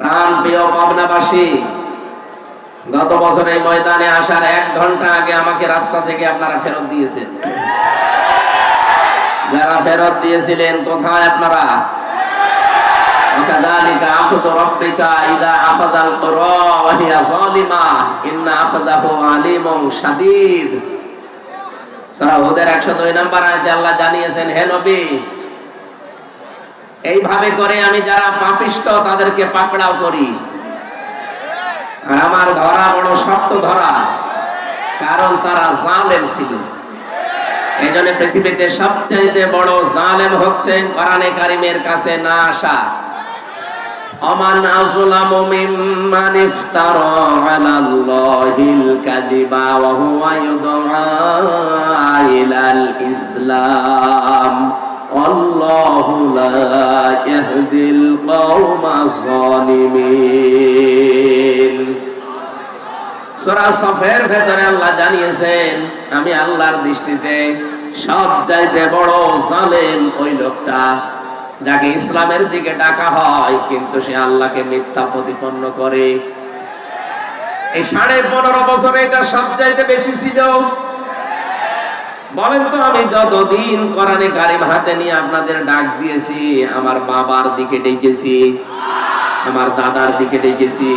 প্রাণ প্রিয় পাবনাবাসী গত বছর এই ময়দানে আসার এক ঘন্টা আগে আমাকে রাস্তা থেকে আপনারা ফেরত দিয়েছেন যারা ফেরত দিয়েছিলেন কোথায় আপনারা وكذلك أخذ ربك إذا أخذ القرى وهي ظالمة إن أخذه عليم شديد সূরা হুদের 102 নম্বর আয়াতে আল্লাহ জানিয়েছেন হে নবী এইভাবে করে আমি যারা পাপিষ্ট, তাদেরকে পাকড়াও করি। আমার ধরা বড় শক্ত ধরা, কারণ তারা জালেম ছিল। এই জন্য পৃথিবীতে সবচাইতে বড় জালেম হচ্ছে কোরআনে কারিমের কাছে না আসা। অমান আযলামু মিম্মান ইফতারা আলাল্লাহিল কাযিবা ওয়া হুয়া ইউদআ ইলাল ইসলাম। ইয়াহদিল কওমা যালিমিন সূরা সফের ভেতরে আল্লাহ জানিয়েছেন, আমি আল্লাহর দৃষ্টিতে সব বড় জালেম ওই লোকটা যাকে ইসলামের দিকে ডাকা হয়, কিন্তু সে আল্লাহকে মিথ্যা প্রতিপন্ন করে। এই সাড়ে পনেরো বছরে এটা সব চাইতে বেশি ছিল। বলেন তো, আমি যতদিন কোরআনে কারিম হাতে নিয়ে আপনাদের ডাক দিয়েছি, আমার বাবার দিকে ডেকেছি, আমার দাদার দিকে ডেকেছি,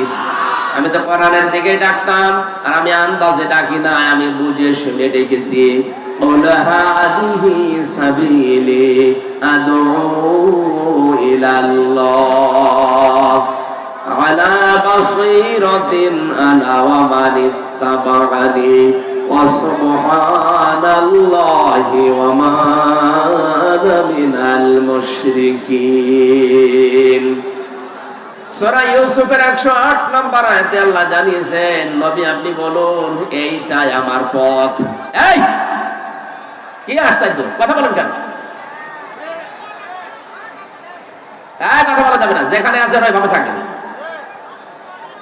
আমি তো কোরআনের দিকে ডাকতাম, আর আমি আন্দাজে ডাকি না আমি বুঝে শুনে ডেকেছি। আলা বাসীরাতিন আনা ওয়া মানিত্তাবানি وسبحان الله وما أنا من المشركين সূরা ইউসুফের 108 নম্বর আয়াতে আল্লাহ জানিয়েছেন নবী আপনি বলুন এইটাই আমার পথ এই কি আশ্চর্য কথা বলেন কেন হ্যাঁ কথা বলা যাবে না যেখানে আছেন ওইভাবে থাকেন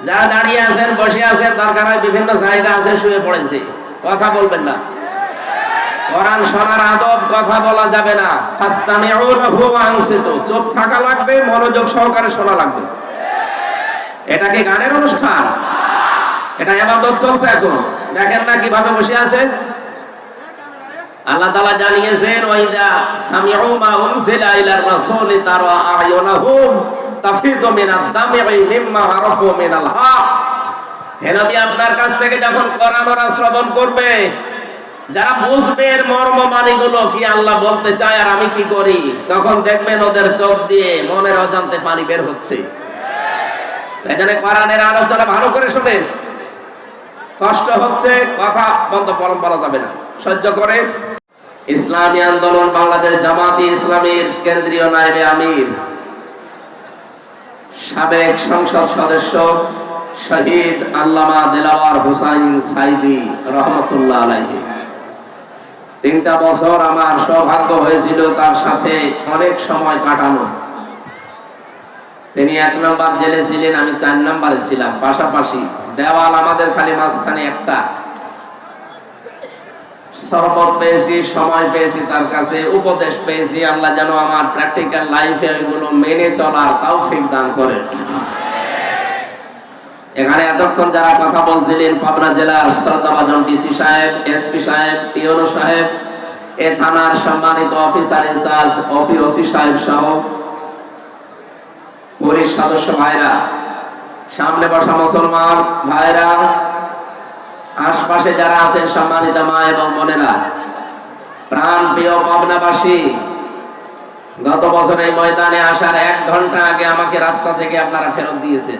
যা দাঁড়িয়ে আছেন বসে আছেন দরকার হয় বিভিন্ন জায়গা আছে শুয়ে পড়েছে কথা বলবেন না। কোরআন শোনার আদব কথা বলা যাবে না। চুপ থাকা লাগবে, মনোযোগ সহকারে শোনা লাগবে। এটা কি গানের অনুষ্ঠান? এটা ইবাদত চলছে এখন। দেখেন না কীভাবে বসে আছে। আল্লাহ তাআলা জানিয়েছেন, ওয়াইদা সামিউ মা উনজিলা ইলার রাসূলি তারা আয়ুনাহুম তাফিদু মিনাদ দামি'i মিম্মা আরাফু মিনাল হক। হে নবী আপনার কাছ থেকে যখন কোরআন ওরা শ্রবণ করবে, যারা বুঝবে এর মর্ম মানিগুলো কি আল্লাহ বলতে চায় আর আমি কি করি, তখন দেখবেন ওদের চোখ দিয়ে মনের অজান্তে পানি বের হচ্ছে। এখানে কোরআনের আলোচনা ভালো করে শোনেন। কষ্ট হচ্ছে, কথা বন্ধ, পরম বলা যাবে না। সহ্য করে। ইসলামী আন্দোলন বাংলাদেশ জামাতি ইসলামীর কেন্দ্রীয় নায়েবে আমির, সাবেক সংসদ সদস্য শহীদ আল্লামা দেলাওয়ার হুসাইন সাইদি রহমতুল্লাহ আলাইহি। তিনটা বছর আমার সৌভাগ্য হয়েছিল তার সাথে অনেক সময় কাটানো। তিনি এক নম্বর জেলে ছিলেন, আমি চার নম্বরে ছিলাম। পাশাপাশি দেওয়াল আমাদের খালি মাঝখানে একটা। সহবত পেয়েছি, সময় পেয়েছি, তার কাছে উপদেশ পেয়েছি, আল্লাহ যেন আমার প্র্যাকটিক্যাল লাইফে ওইগুলো মেনে চলার তৌফিক দান করেন এখানে এতক্ষণ যারা কথা বলছিলেন, পাবনা জেলার শ্রদ্ধাভাজন ডিসি সাহেব, এসপি সাহেব, টিওনো সাহেব, এ থানার সম্মানিত অফিসার ইনচার্জ ওসি সাহেব সহ পুলিশ সদস্য ভাইরা, সামনে বসা মুসলমান ভাইরা, আশপাশে যারা আছেন সম্মানিত মা এবং বোনেরা, প্রাণ প্রিয় পাবনাবাসী, গত বছর এই ময়দানে আসার এক ঘণ্টা আগে আমাকে রাস্তা থেকে আপনারা ফেরত দিয়েছেন।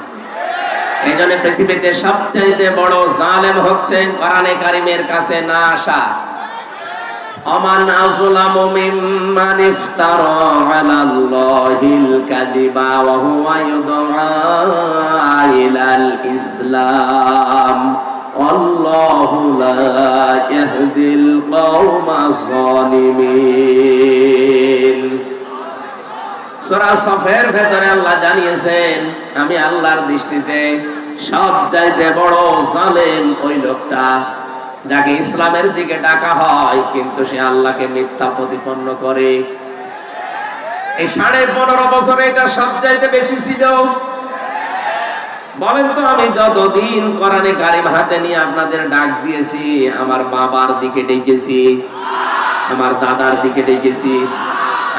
এজন্য পৃথিবীতে সবচেয়ে বড় জালেম হচ্ছে কোরআনে কারিমের কাছে না আসা। আমান আজলাম মিম্মান ইফতারা আলাল্লাহিল কাযিবা ওয়া হুয়া ইউদআ ইলাল ইসলাম। আল্লাহু লা ইয়াহদিল কওমা যালিমিন সূরা সফের ভেতরে আল্লাহ জানিয়েছেন, আমি আল্লাহর দৃষ্টিতে সব চাইতে বড় জালেম ওই লোকটা যাকে ইসলামের দিকে ডাকা হয়, কিন্তু সে আল্লাহকে মিথ্যা প্রতিপন্ন করে। এই সাড়ে পনেরো বছরে এটা সব চাইতে বেশি ছিল। বলেন তো, আমি যতদিন কোরআনে কারিম হাতে নিয়ে আপনাদের ডাক দিয়েছি, আমার বাবার দিকে ডেকেছি, আমার দাদার দিকে ডেকেছি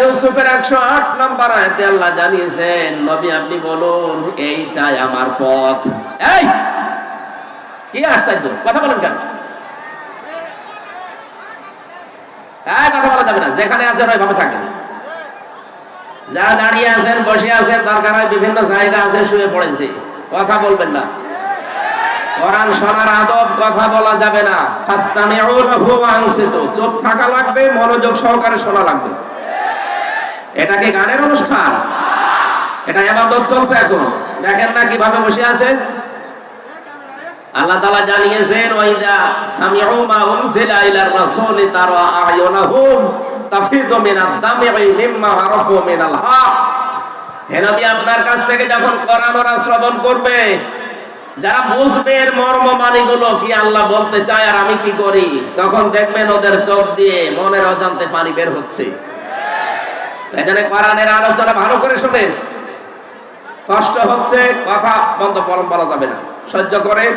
ইউসুফের 108 নম্বর আয়াতে আল্লাহ জানিয়েছেন, নবী, আপনি বলুন, এইটাই আমার পথ। এই! কি আশ্চর্য! কথা বলেন কেন? কথা বলা যাবে না, যেখানে আছেন ওইভাবে থাকেন। যা দাঁড়িয়ে আছেন, বসে আছেন, দরকার হয় বিভিন্ন জায়গা আছে, শুয়ে পড়েছে কথা বলবেন না। কোরআন শোনার আদব কথা বলা যাবে না। চুপ থাকা লাগবে, মনোযোগ সহকারে শোনা লাগবে। এটা কি গানের অনুষ্ঠান? এটা ইবাদত চলছে এখন। দেখেন না কীভাবে বসে আছে। আল্লাহ জানিয়েছেন, ওয়াইদা সামিউ মা উনজিলা ইলার রাসূলি তারা আয়ুনাহুম তাফিদু মিনাদ দামি'i মিম্মা আরাফু মিনাল আপনার কাছ থেকে যখন শ্রবণ করবে, যারা বুঝবে এর মর্ম মানিগুলো কি আল্লাহ বলতে চায় আর আমি কি করি, তখন দেখবেন ওদের চোখ দিয়ে মনের অজান্তে পানি বের হচ্ছে। এখানে কোরআনের আলোচনা ভালো করে শোনেন। কষ্ট হচ্ছে, কথা বন্ধ বলা যাবে না। সহ্য করে।